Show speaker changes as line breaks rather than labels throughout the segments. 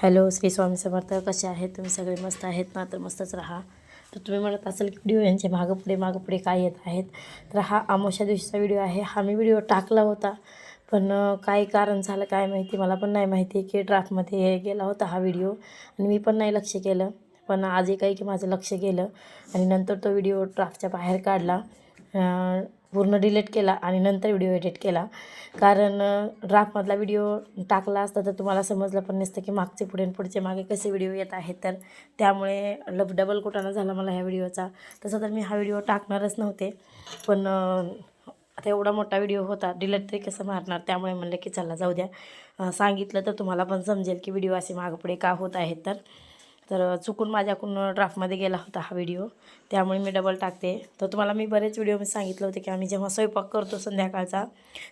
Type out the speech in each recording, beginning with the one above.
Hello Shri Swami Samarth. कसे आहेत? तुम्ही सगळे मस्त आहेत ना? तर मस्तच राहा. तर तुम्ही म्हणत असाल की व्हिडिओ यांचे मागं पुढे मागं पुढे काय येत आहेत? तर हा आमोशा दिवशीचा व्हिडिओ आहे. हा मी व्हिडिओ टाकला होता पण काय कारण झालं काय माहिती मला पण नाही माहिती. की ड्राफ्टमध्ये गेला होता हा व्हिडिओ आणि मी पण नाही लक्ष केलं. पण आजही काही की माझं लक्ष गेलं आणि नंतर तो व्हिडिओ ड्राफ्टच्या बाहेर काढला. पूर्ण डिलीट केला आणि नंतर व्हिडिओ एडिट केला. कारण ड्राफ्टमधला व्हिडिओ टाकला असता तर तुम्हाला समजलं पण नसतं की मागचे पुढे पुढचे मागे कसे व्हिडिओ येत आहेत. तर त्यामुळे लब डबल कुटाणा झाला मला ह्या व्हिडिओचा तसं तर मी हा व्हिडिओ टाकणारच नव्हते. पण आता एवढा मोठा व्हिडिओ होता डिलीट तरी कसं मारणार? त्यामुळे म्हणलं की चला जाऊ द्या. सांगितलं तर तुम्हाला पण समजेल की व्हिडिओ असे मागपुढे का होत आहेत. तर तर चुकून माझ्याकडून ड्राफ्टमध्ये गेला होता हा व्हिडिओ त्यामुळे मी डबल टाकते. तर तुम्हाला मी बरेच व्हिडिओ मी सांगितलं होतं की आम्ही जेव्हा स्वयंपाक करतो संध्याकाळचा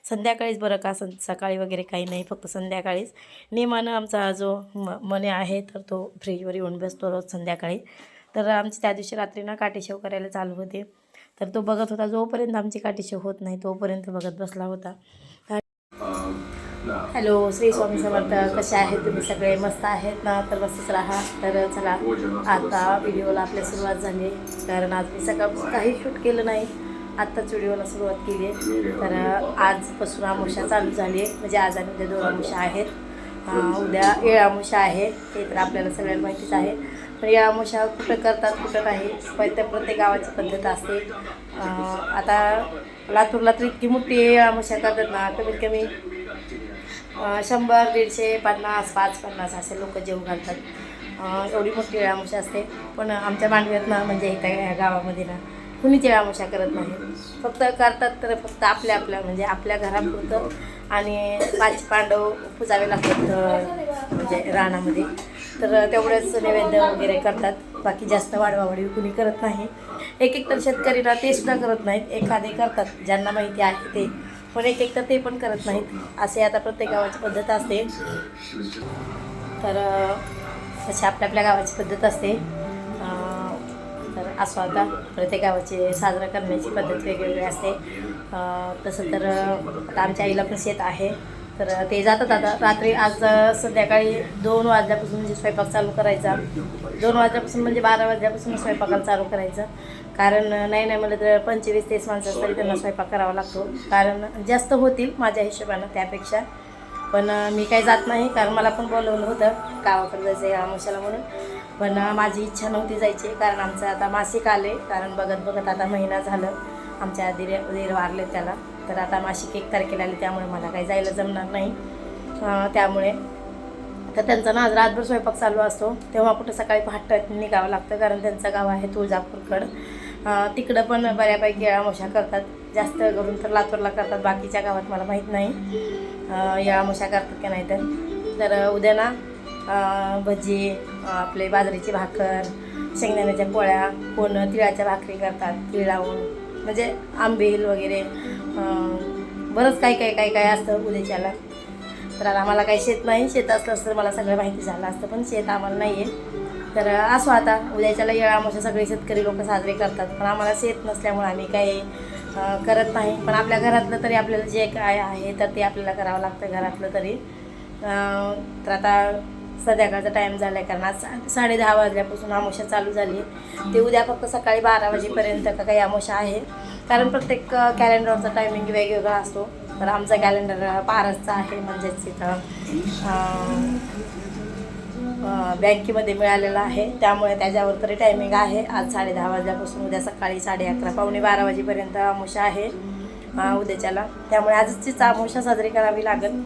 संध्याकाळीच बरं का? सं सकाळी वगैरे काही नाही फक्त संध्याकाळीच. नेमानं आमचा जो म मने आहे तर तो फ्रीजवर येऊन बसतो रोज संध्याकाळी. तर आमची त्या दिवशी रात्री ना काटेशेव करायला चालू होते. तर तो बघत होता जोपर्यंत आमची काटेशेव होत नाही तोपर्यंत बघत बसला होता. हॅलो श्री स्वामी समर्थ. कसे आहेत तुम्ही सगळे? मस्त आहेत ना? तर मस्तच राहा. तर चला आता व्हिडिओला आपल्या सुरुवात झाली. कारण आज मी सकाळ काही शूट केलं नाही. आत्ताच व्हिडिओला सुरुवात केली आहे. तर आजपासून आमुषा चालू झाली आहे. म्हणजे आज आणि उद्या दोन आमुषा आहेत. उद्या येळामुषा आहे. ते तर आपल्याला सगळ्यांना माहितीच आहे. पण येळामुषा कुठं करतात कुठं नाही पण त्या प्रत्येक गावाची पद्धत असते. आता लातूरला तर इतकी मोठी आमुषा करतात ना कमीत कमी शंभर दीडशे पन्नास पाच पन्नास असे लोक जेव घालतात. एवढी मोठी येळामुषा असते. पण आमच्या मांडव्यात ना म्हणजे इथं या गावामध्ये ना कुणीच वेळामुशा करत नाही. फक्त करतात तर फक्त आपल्या आपल्या म्हणजे आपल्या घरापुरतं आणि पाच पांडव पुजावे लागतात म्हणजे रानामध्ये. तर तेवढंच नैवेद्य वगैरे करतात. बाकी जास्त वाढवावाढी कुणी करत नाही. एक एक तर शेतकरी ना ते सुद्धा करत नाहीत. एखादे करतात. ज्यांना माहिती आहे ते. पण एक एक तर ते पण करत नाहीत. असे आता प्रत्येक गावाची पद्धत असते. तर अं, तशी आपल्या आपल्या गावाची पद्धत असते. तर असं आता प्रत्येक गावाची साजरा करण्याची पद्धत वेगवेगळी असते. तसं तर आता आमच्या आईला पण शेत आहे. तर ते जातात आता. रात्री आज संध्याकाळी दोन वाजल्यापासून म्हणजे स्वयंपाक चालू करायचा. दोन वाजल्यापासून म्हणजे बारा वाजल्यापासून स्वयंपाकाला चालू करायचं. कारण नाही नाही म्हणलं तर पंचवीस तीस माणसं तरी त्यांना स्वयंपाक करावा लागतो. कारण जास्त होतील माझ्या हिशोबानं त्यापेक्षा. पण मी काही जात नाही कारण मला पण बोलवलं होतं गावाकडे जायचं आहे आमुषाला म्हणून. पण माझी इच्छा नव्हती जायची कारण आमचं आता मासिक आले कारण बघत बघत आता महिना झालं. आमच्या दीर दीर वारले त्याला. तर आता मासिक एक तारखेला आले त्यामुळे मला काही जायला जमणार नाही. त्यामुळे. तर त्यांचा ना आज रातभर स्वयंपाक चालू असतो. तेव्हा कुठं सकाळी पहाटे निघावं लागतं कारण त्यांचं गाव आहे तुळजापूरकड. तिकडं पण बऱ्यापैकी अळामोशा करतात. जास्त करून तर लातूरला करतात. बाकीच्या गावात मला माहीत नाही. अं, करतात का नाही तर. तर उद्या ना भजी आपले बाजरीची भाकर शेंगदाण्याच्या पोळ्या कोण तिळाच्या भाकरी करतात. तिळ लावून. म्हणजे आंबील वगैरे बरंच काही काही काही काय असतं उद्याच्याला तर आता आम्हाला काही शेत नाही. शेत असलं असतं तर मला सगळं माहिती झालं असतं पण शेत आम्हाला नाही आहे तर असो आता उद्याच्याला येळामोशा सगळे शेतकरी लोक साजरे करतात. पण आम्हाला शेत नसल्यामुळे आम्ही काही करत नाही. पण आपल्या घरातलं तरी आपल्याला जे काय आहे तर ते आपल्याला करावं लागतं घरातलं तरी. तर आता संध्याकाळचा टाईम झाला आहे कारण आज साडे दहा वाजल्यापासून आमोशा चालू झाली. ते उद्या फक्त सकाळी बारा वाजेपर्यंत का काही आमोशा आहे. कारण प्रत्येक कॅलेंडरचा टायमिंग वेगवेगळा असतो. तर आमचा कॅलेंडर पारसचा आहे म्हणजेच तिथं बँकेमध्ये मिळालेला आहे. त्यामुळे त्याच्यावर तरी टायमिंग आहे. आज साडे दहा वाजल्यापासून उद्या सकाळी साडे अकरा पावणे बारा वाजेपर्यंत आमोशा आहे. उद्याच्याला. त्यामुळे आजचीच आमोशा साजरी करावी लागेल.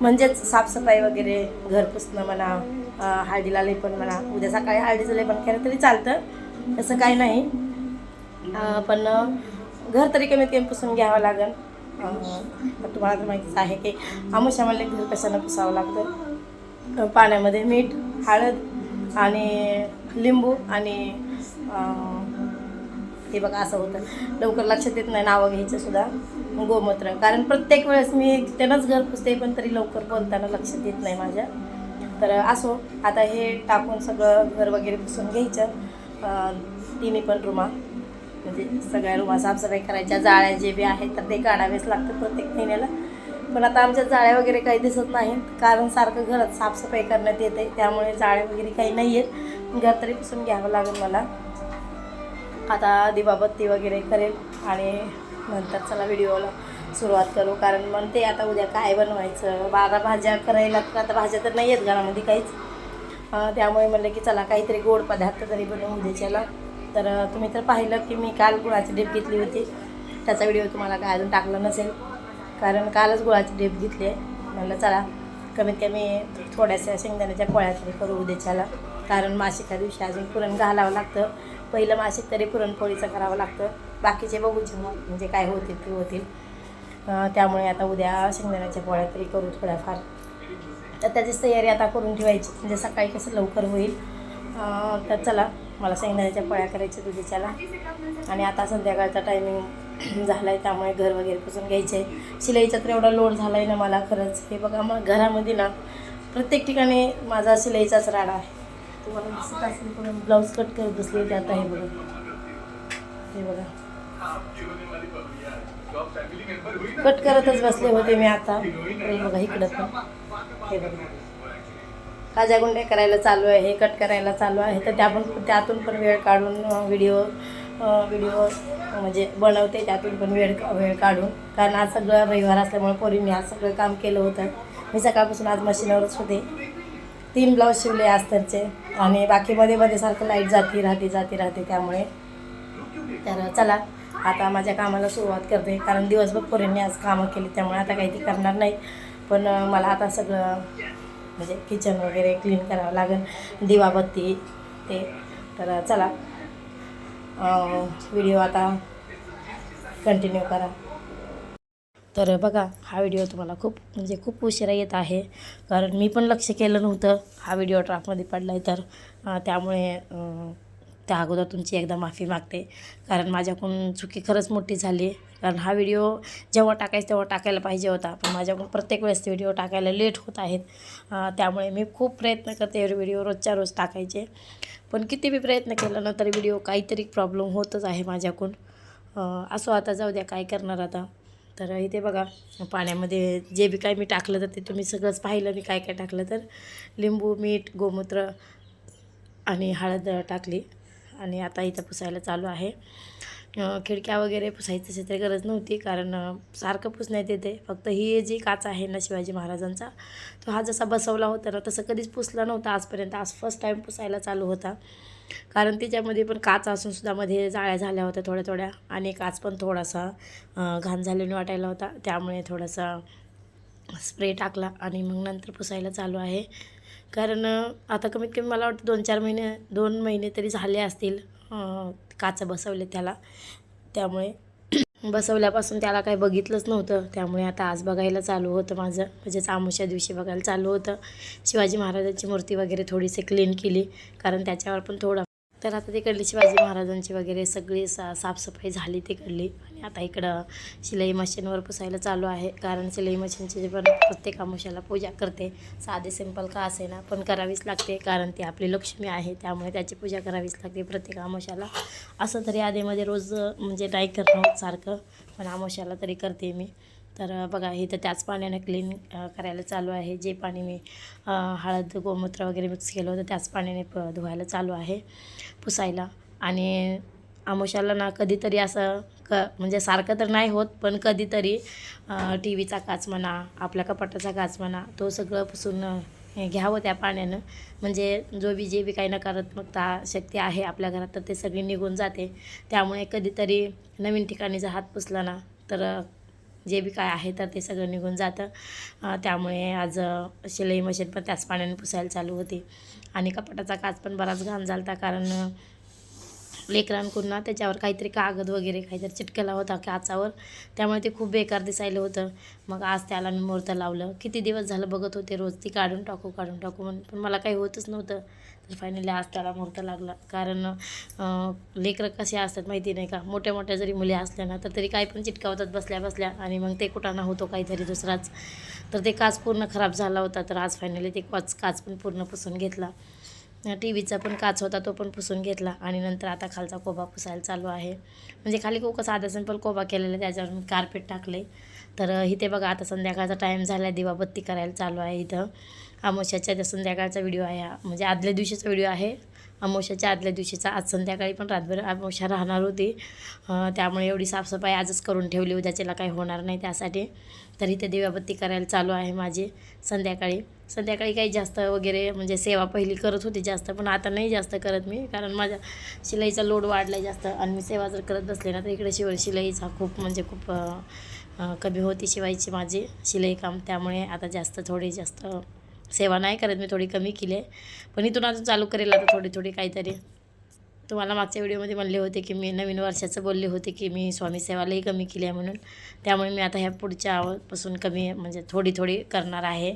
म्हणजेच साफसफाई वगैरे घर पुसणं म्हणा हळदीला लेपण म्हणा उद्या सकाळी हळदीचं लेपन केलं तरी चालतं. तसं काही नाही. पण घर तरी कमीत कमी पुसून घ्यावं लागेल. तुम्हाला तर माहितीच आहे की आमुषा म्हणले घर कशानं पुसावं लागतं? पाण्यामध्ये मीठ हळद आणि लिंबू आणि हे बघा असं होतं. लवकर लक्षात येत नाही नावं घ्यायचं सुद्धा. गोमूत्र. कारण प्रत्येक वेळेस मी त्यानंच घर पुसते पण तरी लवकर बोलताना लक्षात येत नाही माझ्या. तर असो आता हे टाकून सगळं घर वगैरे पुसून घ्यायचं. तिन्ही पण रुमा. म्हणजे सगळ्या रुमा साफसफाई करायच्या जाळ्या जे बी आहेत तर ते काढावेच लागतं प्रत्येक महिन्याला. पण आता आमच्या जाळ्या वगैरे काही दिसत नाही. कारण सारखं घरात साफसफाई करण्यात येते. त्यामुळे जाळ्या वगैरे काही नाही आहेत घर तरी पुसून घ्यावं लागेल मला. आता दिवाबत्ती वगैरे करेल आणि नंतर चला व्हिडिओला सुरुवात करू. कारण म्हणते आता उद्या काय बनवायचं? बारा भाज्या करायला तर आता भाज्या तर नाही आहेत घरामध्ये काहीच. त्यामुळे म्हणलं की चला काहीतरी गोड पदार्थ तरी बनवू उद्याच्याला तर तुम्ही तर पाहिलं की मी काल गुळाची डेप घेतली होती. त्याचा व्हिडिओ तुम्हाला काय अजून टाकला नसेल. कारण कालच गुळाची डेप घेतली आहे. म्हणलं चला कमीत कमी थोड्याशा शेंगदाण्याच्या पोळ्या तरी करू उद्याच्याला. कारण मासिका दिवशी अजून पुरण घालावं लागतं. पहिलं मासिक तरी पुरणपोळीचं करावं लागतं. बाकीचे बघू मग म्हणजे काय होतील ते होतील. त्यामुळे आता उद्या शेंगदाण्याच्या पोळ्या तरी करू थोड्याफार. तर त्याचीच तयारी आता करून ठेवायची. म्हणजे सकाळी कसं लवकर होईल. तर चला मला शेंगदाण्याच्या पोळ्या करायच्या उद्याच्याला. आणि आता संध्याकाळचा टायमिंग झाला आहे त्यामुळे घर वगैरे पुसून घ्यायचे आहे शिलाईचा तर एवढा लोड झाला आहे ना मला खरंच. हे बघा मग घरामध्ये ना प्रत्येक ठिकाणी माझा शिलाईचाच राडा आहे. तुम्हाला दिसत असेल पण ब्लाऊज कट करत बसले होती आहे हे बघा. हे बघा. कट करतच बसले होते मी आता. हे बघा इकडं पण. हे बघा. काजागुंड्या करायला चालू आहे हे कट करायला चालू आहे. तर त्या पण त्यातून पण वेळ काढून व्हिडिओ व्हिडिओ म्हणजे बनवते त्यातून पण वेळ वेळ काढून. कारण आज सगळं रविवार असल्यामुळे पोरींनी आज सगळं काम केलं होतं. मी सकाळपासून आज मशीनवरच होते. तीन ब्लाऊज शिवले आस्तरचे आणि बाकी मध्ये मध्ये सारखं लाइट जाती राहते जाती राहते त्यामुळे. तर चला आता माझ्या कामाला सुरुवात करते. कारण दिवसभर पोरींनी आज कामं केली त्यामुळे आता काही ती करणार नाही. पण मला आता सगळं म्हणजे किचन वगैरे क्लीन करावं लागेल. दिवाबत्ती ते. तर चला व्हिडिओ आता कंटिन्यू करा. तर बघा हा व्हिडिओ तुम्हाला खूप म्हणजे खूप उशिरा येत आहे. कारण मी पण लक्ष केलं नव्हतं हा व्हिडिओ ट्राफमध्ये पडला आहे तर त्यामुळे त्या अगोदर तुमची एकदा माफी मागते. कारण माझ्याकडून चुकी खरंच मोठी झाली. कारण हा व्हिडिओ जेव्हा टाकायचा तेव्हा टाकायला पाहिजे होता. पण माझ्याकडून प्रत्येक वेळेस व्हिडिओ टाकायला लेट होत आहेत. त्यामुळे मी खूप प्रयत्न करते व्हिडिओ रोजच्या रोज टाकायचे. पण किती बी प्रयत्न केला ना तरी व्हिडिओ काहीतरी प्रॉब्लेम होतच आहे माझ्याकडून. असो आता जाऊ द्या काय करणार आता? तर इथे बघा पाण्यामध्ये जे बी काय मी टाकलं तर ते तुम्ही सगळंच पाहिलं मी काय काय टाकलं तर लिंबू मीठ गोमूत्र आणि हळद टाकली. आणि आता इथं पुसायला चालू आहे. खिडक्या वगैरे पुसायची तर गरज नव्हती कारण सारखं पुसण्यात येते. फक्त ही जी काच आहे ना शिवाजी महाराजांचा तो हा जसा बसवला होता ना तसं कधीच पुसला नव्हता आजपर्यंत. आज फर्स्ट टाईम पुसायला चालू होता. कारण त्याच्यामध्ये पण काच असून सुद्धा मध्ये जाळ्या झाल्या होत्या थोड्या थोड्या आणि काच पण थोडासा घाण झालेला वाटायला होता. त्यामुळे थोडासा स्प्रे टाकला आणि मग नंतर पुसायला चालू आहे. कारण आता कमीत कमी मला वाटतं दोन चार महिने दोन महिने तरी झाले असतील. काचं बसवले त्याला. त्यामुळे बसवल्यापासून त्याला काही बघितलंच नव्हतं. त्यामुळे आता आज बघायला चालू होतं माझं. म्हणजेच आमुष्या दिवशी बघायला चालू होतं. शिवाजी महाराजांची मूर्ती वगैरे थोडीशी क्लीन केली. कारण त्याच्यावर पण थोडं तर आता तिकडली शिवाजी महाराजांची वगैरे सगळी सा साफसफाई झाली तिकडली आणि आता इकडं शिलाई मशीनवर पुसायला चालू आहे. कारण शिलाई मशीनची पण प्रत्येक आमुष्याला पूजा करते. साधे सिंपल का असे ना पण करावीच लागते. कारण ती आपली लक्ष्मी आहे. त्यामुळे त्याची पूजा करावीच लागते प्रत्येक आमुष्याला. असं तरी आधीमध्ये रोज म्हणजे नाही करणं सारखं. पण आमुष्याला तरी करते मी. तर बघा इथं त्याच पाण्याने क्लीन करायला चालू आहे. जे पाणी मी हळद गोमूत्र वगैरे मिक्स केलं होतं त्याच पाण्याने प धुवायला चालू आहे पुसायला. आणि आमोशाला ना कधीतरी असं क म्हणजे सारखं तर नाही होत पण कधीतरी टी व्हीचा काच म्हणा आपल्या कपाटाचा काच म्हणा तो सगळं पुसून हे घ्यावं त्या पाण्यानं. म्हणजे जो बी जे बी काही नकारात्मकता शक्ती आहे आपल्या घरात तर ते सगळी निघून जाते. त्यामुळे कधीतरी नवीन ठिकाणी जर हात पुसला ना तर जे बी काय आहे तर ते सगळं निघून जातं. त्यामुळे आज शिलाई मशीन पण त्याच पाण्याने पुसायला चालू होती. आणि कपाटाचा काच पण बराच घाण झाला होता कारण लेकरांकडून ना त्याच्यावर काहीतरी कागद वगैरे काहीतरी चिटकला होता काचावर. त्यामुळे ते खूप बेकार दिसायला होतं. मग आज त्याला मी मुहूर्त लावलं. किती दिवस झालं बघत होते रोज. ती काढून टाकू काढून टाकू म्हणून पण मला काही होतच नव्हतं. तर फायनली आज त्याला मुहूर्त लागला. कारण लेकरं कसे असतात माहिती नाही का? मोठ्या मोठ्या जरी मुली असल्या ना तर तरी काही पण चिटकावतात बसल्या बसल्या. आणि मग ते कुठाना होतो काहीतरी दुसराच. तर ते काच पूर्ण खराब झाला होता. तर आज फायनली ते काच काच पण पूर्ण पुसून घेतला. टी व्हीचा पण काच होता तो पण पुसून घेतला आणि नंतर आता खालचा कोबा पुसायला चालू आहे. म्हणजे खाली कोक साधा सिंपल कोबा केलेला त्याच्यावर कार्पेट टाकले. तर इथे बघा आता संध्याकाळचा टाईम झाला आहे दिवाबत्ती करायला चालू आहे इथं. अमोशाच्या त्या संध्याकाळचा व्हिडिओ आहे. हा म्हणजे आदल्या दिवशीचा व्हिडिओ आहे. अमोशाच्या आदल्या दिवशीचा. आज संध्याकाळी पण रातभर अमोशा राहणार होती. त्यामुळे एवढी साफसफाई आजच करून ठेवली. उद्याच्याला काही होणार नाही त्यासाठी. तर इथे दिवाबत्ती करायला चालू आहे माझी संध्याकाळी. संध्याकाळी काही जास्त वगैरे म्हणजे सेवा पहिली करत होती जास्त पण आता नाही जास्त करत मी. कारण माझ्या शिलाईचा लोड वाढला आहे जास्त आणि मी सेवा जर करत बसले ना तर इकडे शिव शिलाईचा खूप म्हणजे खूप कमी होती शिवायची माझी शिलाई काम. त्यामुळे आता जास्त थोडी जास्त सेवा नाही करत मी थोडी कमी केली आहे. पण इथून अजून चालू करेल आता थोडी थोडी काहीतरी. तुम्हाला मागच्या व्हिडिओमध्ये म्हणले होते की मी नवीन वर्षाचं बोलले होते की मी स्वामी सेवालाही कमी केली आहे म्हणून. त्यामुळे मी आता ह्या पुढच्या पासून कमी म्हणजे थोडी थोडी करणार आहे.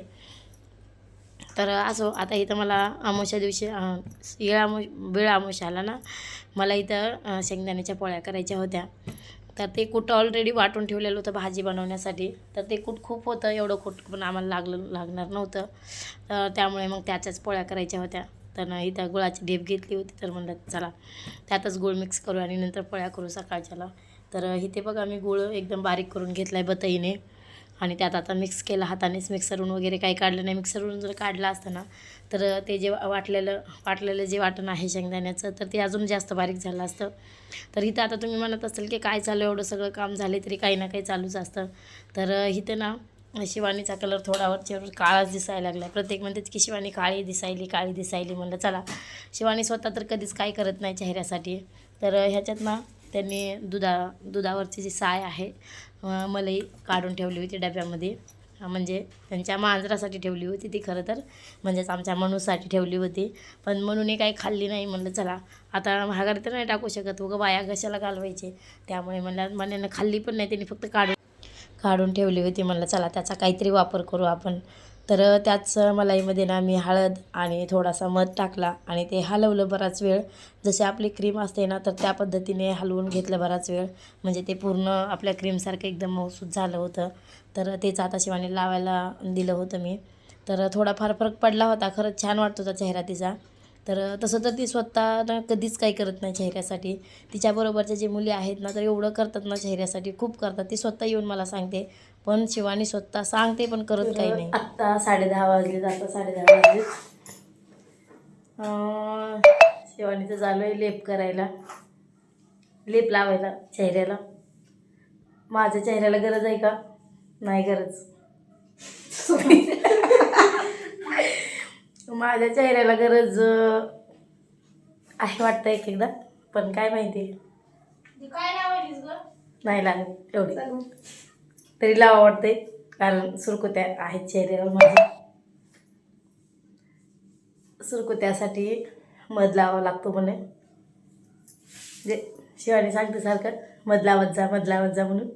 तर असो आता इथं मला अमावस्या दिवशी येळ आमो वेळ अमावस्या आला ना मला इथं शेंगदाण्याच्या पोळ्या करायच्या होत्या. तर ते कूट ऑलरेडी वाटून ठेवलेलं होतं भाजी बनवण्यासाठी. तर ते कूट खूप होतं एवढं कूट पण आम्हाला लागलं लागणार नव्हतं. तर त्यामुळे मग त्याच्याच पोळ्या करायच्या होत्या. तर इथं गुळाची ढेप घेतली होती तर म्हणलं चला त्यातच गुळ मिक्स करू आणि नंतर पोळ्या करू सकाळच्याला. तर इथे बघा मी गुळ एकदम बारीक करून घेतला आहे बतईने. आणि त्यात आता मिक्स केलं हातानेच मिक्सरवरून वगैरे काही काढलं नाही. मिक्सरवरून जर काढलं असतं ना तर ते जे वाटलेलं वाटलेलं जे वाटण आहे शेंगदाण्याचं तर ते अजून जास्त बारीक झालं असतं. तर इथं आता तुम्ही म्हणत असाल की काय चालू एवढं सगळं काम झाले तरी काही ना काही चालूच असतं. तर इथं ना शिवानीचा कलर थोडा वरच्यावर काळाच दिसायला लागला प्रत्येक म्हणतात की शिवानी काळी दिसायली काळी दिसायली म्हणलं. चला शिवानी स्वतः तर कधीच काय करत नाही चेहऱ्यासाठी. तर ह्याच्यात ना त्यांनी दुधा दुधावरची जी साय आहे मलई काढून ठेवली होती डब्यामध्ये. म्हणजे त्यांच्या मांजरासाठी ठेवली होती ती खरं तर. म्हणजेच आमच्या मनूसाठी ठेवली होती. पण मनूने काही खाल्ली नाही. म्हणलं चला आता महागारी तर नाही टाकू शकत. उगं बाया कशाला घालवायचे. त्यामुळे म्हणलं मनानं खाल्ली पण नाही. त्यांनी फक्त काढून काढून ठेवली होती. म्हणलं चला त्याचा काहीतरी वापर करू आपण. तर त्याच मलाईमध्ये ना मी हळद आणि थोडासा मध टाकला आणि ते हलवलं बराच वेळ. जशी आपली क्रीम असते ना तर त्या पद्धतीने हलवून घेतलं बराच वेळ. म्हणजे ते पूर्ण आपल्या क्रीमसारखं एकदम मऊसूत झालं होतं. तर तेच आता शिवाने लावायला दिलं होतं मी. तर थोडाफार फरक पडला होता. खरंच छान वाटत होता चेहरा तिचा. तर तसं तर ती स्वतः ना कधीच काही करत नाही चेहऱ्यासाठी. तिच्याबरोबरच्या जे मुली आहेत ना तर एवढं करतात ना चेहऱ्यासाठी खूप करतात. ती स्वतः येऊन मला सांगते. पण शिवानी स्वतः सांगते पण करत काही नाही. आत्ता साडे दहा वाजले आता साडे दहा वाजले शिवानीचं चालू आहे लेप करायला. लेप लावायला चेहऱ्याला. माझ्या चेहऱ्याला गरज आहे का? नाही गरज. माझ्या चेहऱ्याला गरज आहे वाटतं एक एकदा पण काय माहिती.
काय लावायलीस ग?
नाही लागत एवढी. तरी लावा वाटते कारण सुरकुत्या आहेत चेहऱ्यावर माझ्या सुरकुत्यासाठी मध लावावा लागतो म्हणे. जे शिवानी सांगते सारखं मध लावत जा मध लावत जा म्हणून.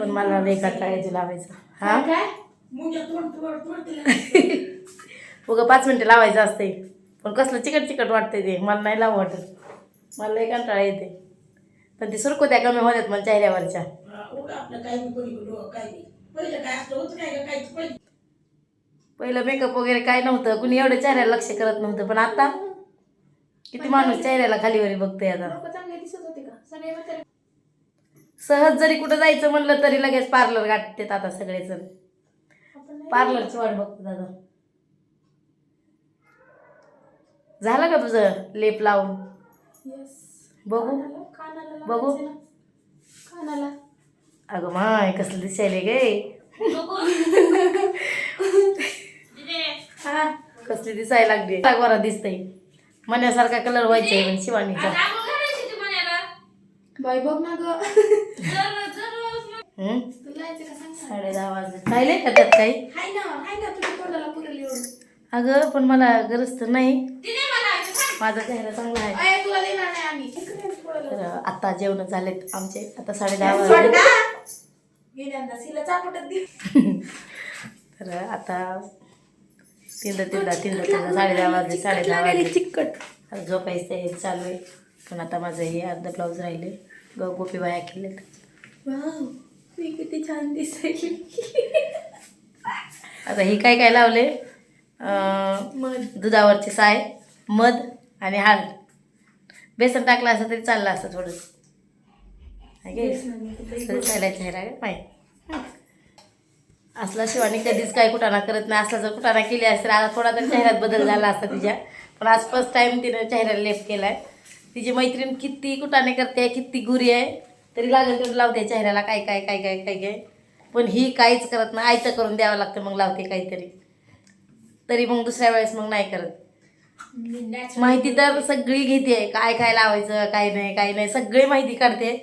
पण मला नाही कंटाळायचं लावायचं. हा?
काय?
उगं पाच मिनटं लावायचं असते पण कसलं चिकट चिकट वाटते ते. मला नाही लावं वाटत. मला लई कंटाळा येते पण ते सुरकुत्या कमी होत्यात मला चेहऱ्यावरच्या.
पहिलं
मेकअप वगैरे काय नव्हतं. कुणी एवढं चेहऱ्याला लक्ष करत नव्हतं. पण आता किती माणूस चेहऱ्याला खालीवरी बघतोय आता. सहज जरी कुठं जायचं म्हणलं तरी लगेच पार्लर गाठतात आता
नाही
पार्लरची वाट बघतो दादा. झालं का तुझं लेप लावून. बघू. बघू.
कानाला.
अगं माय कसलं दिसायले गे. हा कसली दिसायला लागली. बरा दिसतंय? मण्यासारखा कलर व्हायचा आहे शिवानीचा.
बाई बघ ना ग.
साडे दहा वाजले. राहिले का त्यात काही? अगं पण मला गरज तर नाही. माझा चेहरा चांगला आहे.
नाही
तर आता जेवण झालेत आमचे. आता साडे. दहा
सोड
वाजले तर आता तीनदा तीनदा तीनदा तीनदा साडे दहा वाजले साडे दहा वाजले.
चिकट.
झोपायचं तयारी चालू आहे. पण आता माझं हे अर्ध ब्लाऊज राहिले. गोपी बाया केलेत
मी किती छान दिसायली
आता ही काय काय लावले? अं,
मग
दुधावरची साय मध आणि हळद बेसन टाकलं असं तरी चाललं असतं थोडं. चेहरा आहे माहीत असला शिवानी कधीच काय कुटाणा करत नाही. असला जर कुटाणा केली असेल आज थोडा तर चेहऱ्यात बदल झाला असता तिच्या. पण आज फर्स्ट टाइम तिने चेहऱ्याला लेप केला आहे तिची मैत्रीण किती कुटाणे करते किती गुरी आहे. तरी लागेल तेवढं लावते चेहऱ्याला काय काय काय काय काय काय. पण ही काहीच करत नाही. आयतं करून द्यावं लागतं मग लावते काहीतरी. तरी मग दुसऱ्या वेळेस मग नाही करत. माहिती तर सगळी घेते. काय काय लावायचं काय नाही काय नाही. सगळी माहिती काढते.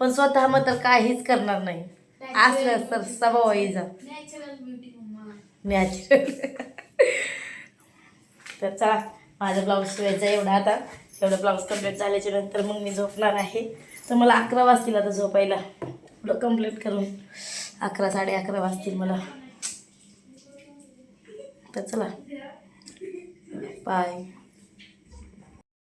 पण स्वतः मग तर काहीच करणार नाही. असलं तर स्वभाव हिचा.
नॅचरल
तर चला माझा ब्लाऊज शिवायचा एवढा आता. एवढं ब्लाऊज कंप्लीट झाल्याच्यानंतर मग मी झोपणार आहे. तर मला अकरा वाजतील आता झोपायला. एवढं कंप्लीट करून अकरा साडे अकरा वाजतील मला. तर चला. बाय